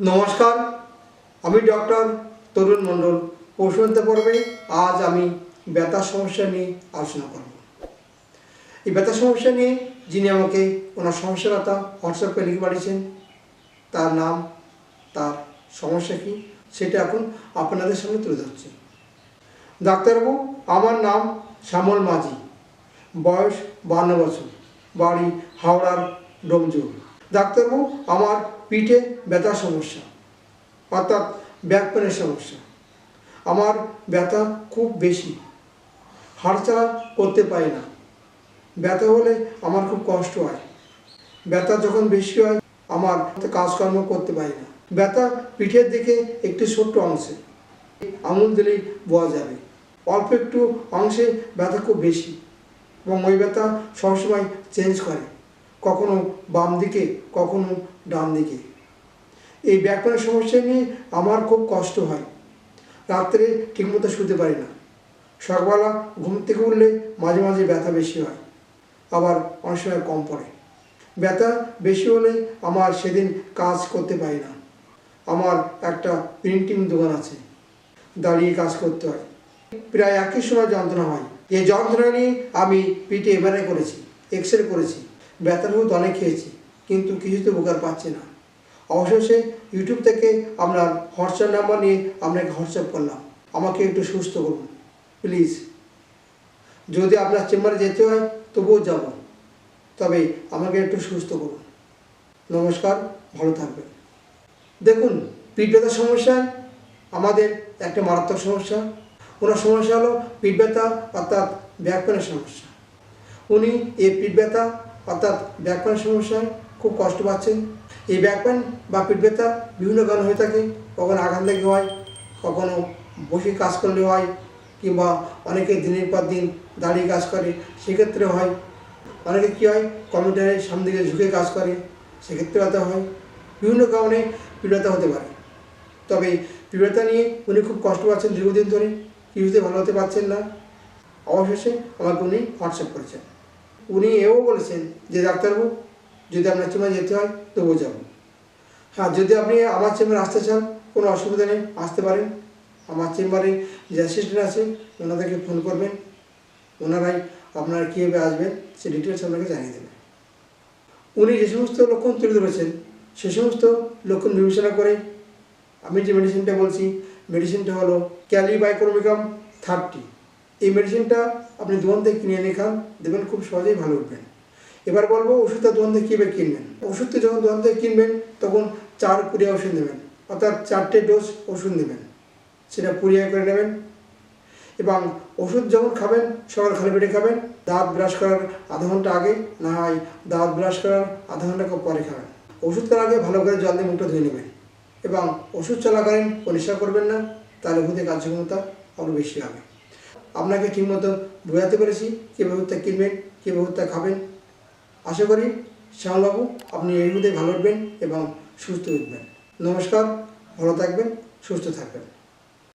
নমস্কার, আমি ডক্টর তরুণ মণ্ডল। পশুন্ত পর্বে আজ আমি ব্যথার সমস্যা নিয়ে আলোচনা করব। এই ব্যথা সমস্যা নিয়ে যিনি আমাকে ওনার সমস্যার কথা হোয়াটসঅ্যাপে লিখে পাঠিয়েছেন, তার নাম, তার সমস্যা কী, সেটা এখন আপনাদের সামনে তুলে ধরছি। ডাক্তারবাবু, আমার নাম শ্যামল মাঝি। বয়স বান্ন বছর। বাড়ি হাওড়ার ডোমজুর। ডাক্তারবাবু, আমার পিঠে ব্যথার সমস্যা, অর্থাৎ ব্যাক পেনের সমস্যা। আমার ব্যথা খুব বেশি হাড়চালা করতে পারি না। ব্যথা হলে আমার খুব কষ্ট হয়। ব্যথা যখন বেশি হয়, আমার কাজকর্ম করতে পারি না। ব্যথা পিঠের দিকে একটি ছোট্ট অংশে, আঙুল দিলেই বোঝা যাবে। অল্প একটু অংশে ব্যথা খুব বেশি এবং ওই ব্যথা সবসময় চেঞ্জ করে। কখনো বাম দিকে, কখনো ডান দিকে। এই ব্যাকরণের সমস্যা নিয়ে আমার খুব কষ্ট হয়। রাত্রে ঠিকমতো শুতে পারি না। সকালবেলা ঘুম থেকে উঠলে মাঝে মাঝে ব্যথা বেশি হয়। আবার অনেক সময় কম পড়ে। ব্যথা বেশি হলে আমার সেদিন কাজ করতে পারি না। আমার একটা প্রিন্টিং দোকান আছে। দাঁড়িয়ে কাজ করতে হয়। প্রায় একই সময় যন্ত্রণা হয়। এই যন্ত্রণা নিয়ে আমি পিঠে এমআরআই করেছি এক্স রে করেছি। ব্যথার ওষুধ অনেক খেয়েছি, কিন্তু কিছুতে উপকার পাচ্ছি না। অবশেষে ইউটিউব থেকে আপনার হোয়াটসঅ্যাপ নাম্বার নিয়ে আপনাকে হোয়াটসঅ্যাপ করলাম। আমাকে একটু সুস্থ করুন প্লিজ যদি আপনার চেম্বারে যেতে হয়, তবুও যাব। তবে আমাকে একটু সুস্থ করুন। নমস্কার, ভালো থাকবেন। দেখুন, পিঠ ব্যথার সমস্যায় আমাদের একটা মারাত্মক সমস্যা। ওনার সমস্যা হলো পিঠ ব্যথা, অর্থাৎ ব্যাক পেনের সমস্যা। উনি এই পিঠ ব্যথা অর্থাৎ ব্যাক পেনের সমস্যায় খুব কষ্ট পাচ্ছেন। এই ব্যাক পেন বা পিঠ ব্যথা বিভিন্ন কারণে হয়ে থাকে। কখনো আঘাত লেগে হয়, কখনো বসে কাজ করলে হয়, কিংবা অনেকে দিনের পর দিন দাঁড়িয়ে কাজ করে, সেক্ষেত্রে হয়। অনেকে কী হয় কম্পিউটারের সামনে দিকে ঝুঁকে কাজ করে, সেক্ষেত্রে ব্যথা হয়। বিভিন্ন কারণে পিড়তা হতে পারে। তবে পিড়তা নিয়ে উনি খুব কষ্ট পাচ্ছেন দীর্ঘদিন ধরে। কিছুতে ভালো হতে পারছেন না। অবশেষে আমাকে উনি হোয়াটসঅ্যাপ করেছেন। উনি এও বলেছেন যে ডাক্তারবাবু, যদি আপনার চেম্বারে যেতে হয়, তবুও যাব। হ্যাঁ যদি আপনি আমার চেম্বারে আসতে চান, কোনো অসুবিধা নেই, আসতে পারেন। আমার চেম্বারে যে অ্যাসিস্ট্যান্ট আছে, ওনাদেরকে ফোন করবেন। ওনারাই আপনারা কীভাবে আসবেন, সে ডিটেলস আপনাকে জানিয়ে দেবেন উনি যে সমস্ত লক্ষণ তুলে ধরেছেন, সে সমস্ত লক্ষণ বিবেচনা করে আমি যে মেডিসিনটা বলছি মেডিসিনটা হলো ক্যালিবাইক্রোমিকাম থার্টি এই মেডিসিনটা আপনি দোকান থেকে কিনে এনে খান, দেখবেন খুব সহজেই ভালো উঠবেন এবার বলব, ওষুধটা দোকান থেকে কীভাবে কিনবেন? ওষুধটা যখন দোকান থেকে কিনবেন, তখন চার পুরিয়া ওষুধ নেবেন, অর্থাৎ চারটে ডোজ ওষুধ নেবেন, সেটা পুরিয়া করে নেবেন। এবং ওষুধ যখন খাবেন, সকাল খালি পেটে খাবেন, দাঁত ব্রাশ করার আধা ঘণ্টা আগে, না হয় দাঁত ব্রাশ করার আধা ঘণ্টা পরে খাবেন। ওষুধ খাওয়ার আগে ভালো করে জল দিয়ে মুখটা ধুয়ে নেবেন। এবং ওষুধ চলাকালীন পরিষ্কার করবেন না, তাহলে ওষুধের কার্যক্ষমতা আরও বেশি হবে। আপনাকে ঠিকমতো বোঝাতে পেরেছি কীভাবে তা কিনবেন, কীভাবে তা খাবেন। আশা করি শ্যামবাবু আপনি এর মধ্যে ভালো উঠবেন এবং সুস্থ উঠবেন নমস্কার, ভালো থাকবেন, সুস্থ থাকবেন।